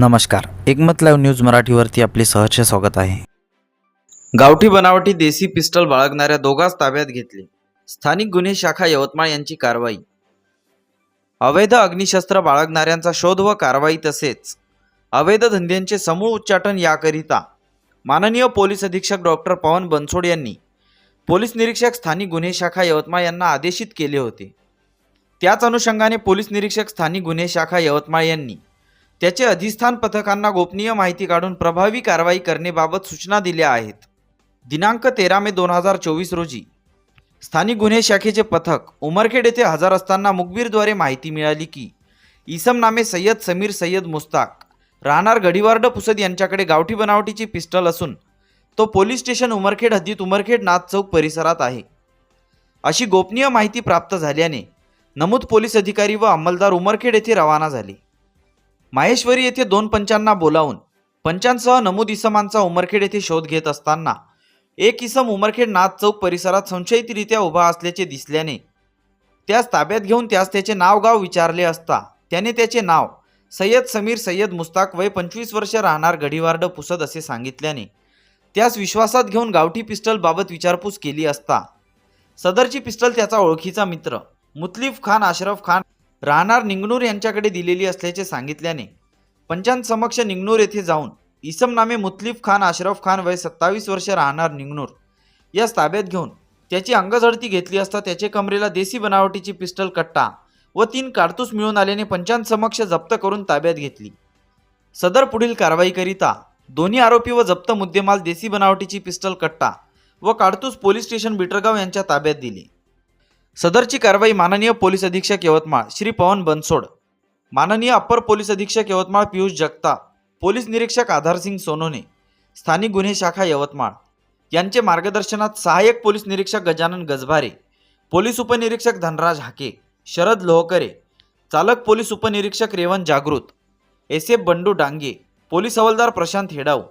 नमस्कार. एकमत live news मराठीवरती आपले सहर्ष स्वागत आहे. गावठी बनावटी देसी पिस्टल बाळगणाऱ्या दोघांस ताब्यात घेतले. स्थानिक गुन्हे शाखा यवतमाळ यांची कारवाई. अवैध अग्निशस्त्र बाळगणाऱ्यांचा शोध व कारवाई तसेच अवैध धंद्यांचे समूळ उच्चाटन याकरिता माननीय पोलीस अधीक्षक डॉक्टर पवन बनसोड यांनी पोलीस निरीक्षक स्थानिक गुन्हे शाखा यवतमाळ यांना आदेशित केले होते. त्याच अनुषंगाने पोलीस निरीक्षक स्थानिक गुन्हे शाखा यवतमाळ यांनी त्याचे अधिष्ठान पथकांना गोपनीय माहिती काढून प्रभावी कारवाई करण्याबाबत सूचना दिल्या आहेत. दिनांक तेरा मे दोन हजार चोवीस रोजी स्थानिक गुन्हे शाखेचे पथक उमरखेड येथे हजर असताना मुखबीरद्वारे माहिती मिळाली की इसम नामे सय्यद समीर सय्यद मुस्ताक राहणार गडीवार्ड पुसद यांच्याकडे गावठी बनावटीची पिस्टल असून तो पोलीस स्टेशन उमरखेड हद्दीत उमरखेड नाथ चौक परिसरात आहे. अशी गोपनीय माहिती प्राप्त झाल्याने नमूद पोलीस अधिकारी व अंमलदार उमरखेड येथे रवाना झाले. माहेश्वरी येथे दोन पंचांना बोलावून पंचांसह नमूद इसमांचा उमरखेड येथे शोध घेत असताना एक इसम उमरखेड नाथ चौक परिसरात संशयितरित्या उभा असल्याचे दिसल्याने त्यास ताब्यात घेऊन त्यास त्याचे नाव गाव विचारले असता त्याने त्याचे नाव सय्यद समीर सय्यद मुस्ताक वय पंचवीस वर्ष राहणार गढीवार्ड पुसद असे सांगितल्याने त्यास विश्वासात घेऊन गावठी पिस्टलबाबत विचारपूस केली असता सदरची पिस्टल त्याचा ओळखीचा मित्र मुतलिफ खान अशरफ खान राहणार निंगणूर यांच्याकडे दिलेली असल्याचे सांगितल्याने पंचांसमक्ष निंगणूर येथे जाऊन इसम नामे मुतलिफ खान अशरफ खान वय सत्तावीस वर्ष राहणार निंगणूर यास ताब्यात घेऊन त्याची अंगझडती घेतली असता त्याचे कमरेला देसी बनावटीची पिस्टल कट्टा व तीन कारतूस मिळून आल्याने पंचांसमक्ष जप्त करून ताब्यात घेतली. सदर पुढील कारवाईकरिता दोन्ही आरोपी व जप्त मुद्देमाल देसी बनावटीची पिस्टल कट्टा व काडतूस पोलीस स्टेशन बिटरगाव यांच्या ताब्यात दिली. सदरची कारवाई माननीय पोलीस अधीक्षक यवतमाळ श्री पवन बनसोड. माननीय अप्पर पोलीस अधीक्षक यवतमाळ पियुष जगताप. पोलीस निरीक्षक आधारसिंग सोनोने. स्थानिक गुन्हे शाखा यवतमाळ. यांचे मार्गदर्शनात सहाय्यक पोलीस निरीक्षक गजानन गजभारे पोलीस उपनिरीक्षक धनराज हाके शरद लोहकरे चालक पोलीस उपनिरीक्षक Revan Jagrut S F Bandu Dange police हवालदार प्रशांत हेडाव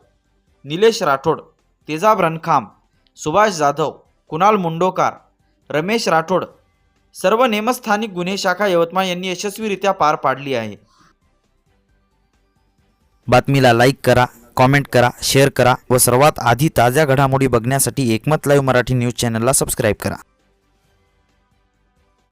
निलेश राठोड तेजाब रणखाम सुभाष जाधव कुणाल मुंडोकार रमेश राठोड सर्व नेमस्थानिक गुन्हे शाखा यवतमाळ यांनी यशस्वीरित्या पार पाडली आहे. बातमीला लाईक करा कॉमेंट करा शेअर करा व सर्वात आधी ताज्या घडामोडी बघण्यासाठी एकमत लाईव्ह मराठी न्यूज चॅनलला सबस्क्राईब करा.